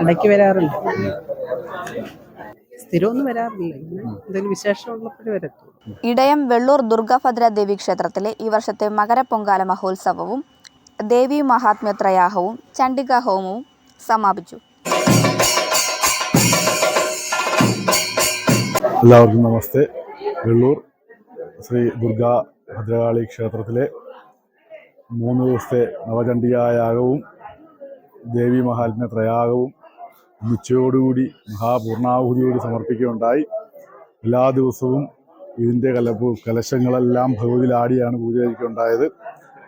ഇടയ്ക്ക് വരാറുണ്ട് സ്ഥിരമൊന്നും വരാറില്ല. എന്തെങ്കിലും വിശേഷമുള്ളപ്പോഴേ വരത്തുള്ളൂ. ഇടയം വെള്ളൂർ ദുർഗാഭദ്ര ദേവി ക്ഷേത്രത്തിലെ ഈ വർഷത്തെ മകരപ്പൊങ്കാല മഹോത്സവവും ദേവി മഹാത്മ്യത്രയാഹവും ചണ്ഡികാ ഹോമവും സമാപിച്ചു. എല്ലാവർക്കും നമസ്തേ. വെള്ളൂർ ശ്രീ ദുർഗാ ഭദ്രകാളി ക്ഷേത്രത്തിലെ മൂന്ന് ദിവസത്തെ നവചണ്ഡികായാഗവും ദേവി മഹാത്മ്യ ത്രയാഗവും ഉച്ചയോടുകൂടി മഹാപൂർണാഹുതിയോട് സമർപ്പിക്കുകയുണ്ടായി. എല്ലാ ദിവസവും ഇതിന്റെ കലപ്പു കലശങ്ങളെല്ലാം ഭഗവതിയിലാടിയാണ് പൂജ ഉണ്ടായത്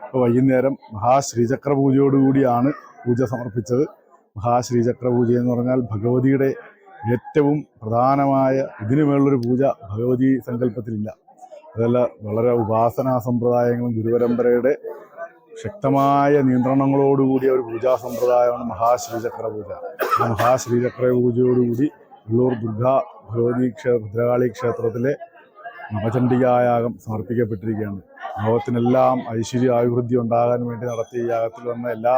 ഇപ്പോൾ വൈകുന്നേരം മഹാശ്രീചക്ര പൂജയോടുകൂടിയാണ് പൂജ സമർപ്പിച്ചത്. മഹാശ്രീചക്ര പൂജ എന്ന് പറഞ്ഞാൽ ഭഗവതിയുടെ ഏറ്റവും പ്രധാനമായ ഇതിനു മേലുള്ളൊരു പൂജ ഭഗവതി സങ്കല്പത്തിലില്ല. അതല്ല വളരെ ഉപാസനാ സമ്പ്രദായങ്ങളും ഗുരുപരമ്പരയുടെ ശക്തമായ നിയന്ത്രണങ്ങളോടുകൂടിയ ഒരു പൂജാ സമ്പ്രദായമാണ് മഹാശ്രീചക്ര പൂജ ആ മഹാശ്രീചക്ര പൂജയോടുകൂടി ഉള്ളൂർ ദുർഗാ ഭഗവതി ക്ഷേത്ര ഭദ്രകാളി ക്ഷേത്രത്തിലെ നവചണ്ഡികായാഗം സമർപ്പിക്കപ്പെട്ടിരിക്കുകയാണ്. ലോകത്തിനെല്ലാം ഐശ്വര്യ അഭിവൃദ്ധി ഉണ്ടാകാൻ വേണ്ടി നടത്തിയ ഈ യാഗത്തിൽ വന്ന എല്ലാ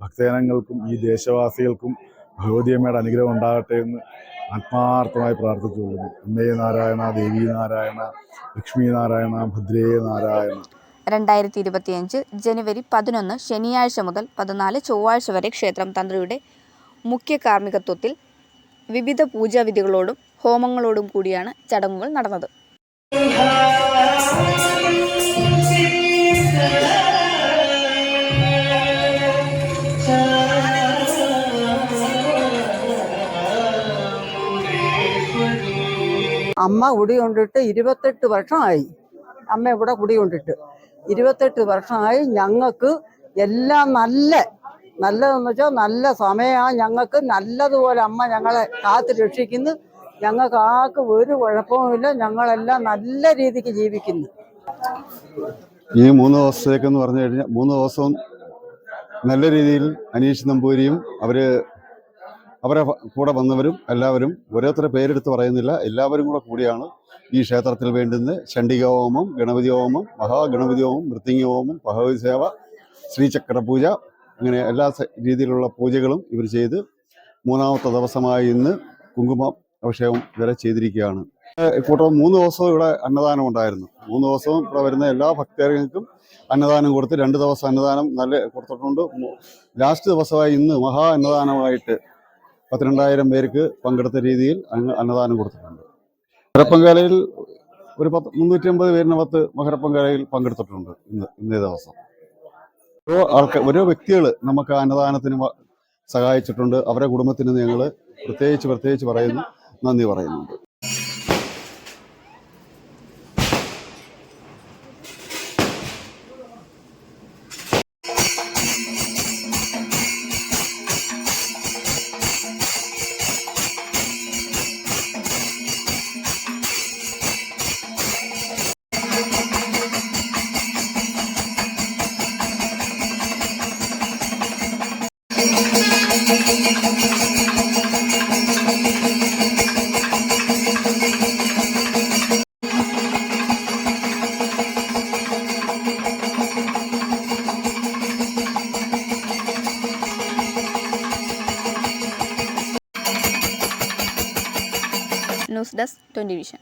ഭക്തജനങ്ങൾക്കും ഈ ദേശവാസികൾക്കും ഭഗവതിയമ്മയുടെ അനുഗ്രഹം ഉണ്ടാകട്ടെ എന്ന് ആത്മാർത്ഥമായി പ്രാർത്ഥിച്ചുകൊള്ളുന്നു. അമ്മേ നാരായണ ദേവി നാരായണ ലക്ഷ്മി നാരായണ ഭദ്രേ നാരായണ. രണ്ടായിരത്തി ഇരുപത്തിയഞ്ച് ജനുവരി പതിനൊന്ന് ശനിയാഴ്ച മുതൽ പതിനാല് ചൊവ്വാഴ്ച വരെ ക്ഷേത്രം തന്ത്രിയുടെ മുഖ്യ കാർമ്മികത്വത്തിൽ വിവിധ പൂജാവിധികളോടും ഹോമങ്ങളോടും കൂടിയാണ് ചടങ്ങുകൾ നടന്നത്. അമ്മ കുടി കൊണ്ടിട്ട് ഇരുപത്തെട്ട് വർഷമായി. അമ്മ ഇവിടെ കുടി കൊണ്ടിട്ട് ഇരുപത്തെട്ട് വർഷമായി ഞങ്ങൾക്ക് എല്ലാം നല്ല നല്ലതെന്ന് വെച്ചാൽ നല്ല സമയമാണ് ഞങ്ങൾക്ക് നല്ലതുപോലെ അമ്മ ഞങ്ങളെ കാത്ത് രക്ഷിക്കുന്നു. ഞങ്ങൾക്ക് ആർക്ക് ഒരു കുഴപ്പവുമില്ല. ഞങ്ങളെല്ലാം നല്ല രീതിക്ക് ജീവിക്കുന്നു. ഈ മൂന്ന് ദിവസത്തേക്കെന്ന് പറഞ്ഞു കഴിഞ്ഞാൽ മൂന്ന് ദിവസവും നല്ല രീതിയിൽ അനീഷ് നമ്പൂരിയും അവർ അവരെ കൂടെ വന്നവരും എല്ലാവരും ഓരോരുത്തരുടെ പേരെടുത്ത് പറയുന്നില്ല. എല്ലാവരും കൂടെ കൂടിയാണ് ഈ ക്ഷേത്രത്തിൽ വേണ്ടുന്ന ചണ്ഡിക ഹോമം ഗണപതി ഹോമം മഹാഗണപതി ഹോമം മൃത്യുങ്ങ ഹോമം ഭഗവതി സേവ ശ്രീചക്ര പൂജ അങ്ങനെ എല്ലാ രീതിയിലുള്ള പൂജകളും ഇവർ ചെയ്ത് മൂന്നാമത്തെ ദിവസമായി ഇന്ന് കുങ്കുമ അഭിഷേകം വരെ ചെയ്തിരിക്കുകയാണ് കൂട്ടം മൂന്ന് ദിവസവും ഇവിടെ അന്നദാനം ഉണ്ടായിരുന്നു. മൂന്ന് ദിവസവും ഇവിടെ വരുന്ന എല്ലാ ഭക്തർക്കും അന്നദാനം കൊടുത്ത് രണ്ട് ദിവസം അന്നദാനം നല്ല കൊടുത്തിട്ടുണ്ട്. ലാസ്റ്റ് ദിവസമായി ഇന്ന് മഹാ അന്നദാനമായിട്ട് പത്തിരണ്ടായിരം പേർക്ക് പങ്കെടുത്ത രീതിയിൽ അന്നദാനം കൊടുത്തിട്ടുണ്ട്. മകരപ്പൊങ്കാലയിൽ ഒരു പത്ത് മുന്നൂറ്റി അമ്പത് പേരിനകത്ത് മകരപ്പൊങ്കാലയിൽ പങ്കെടുത്തിട്ടുണ്ട് ഇന്ന് ഇന്നേ ദിവസം. ഓരോ ആൾക്കാർ ഓരോ വ്യക്തികൾ നമുക്ക് അന്നദാനത്തിന് സഹായിച്ചിട്ടുണ്ട്. അവരുടെ കുടുംബത്തിന് ഞങ്ങൾ പ്രത്യേകിച്ച് പ്രത്യേകിച്ച് പറയുന്നു. നന്ദി പറയുന്നുണ്ട്. News desk twenty vision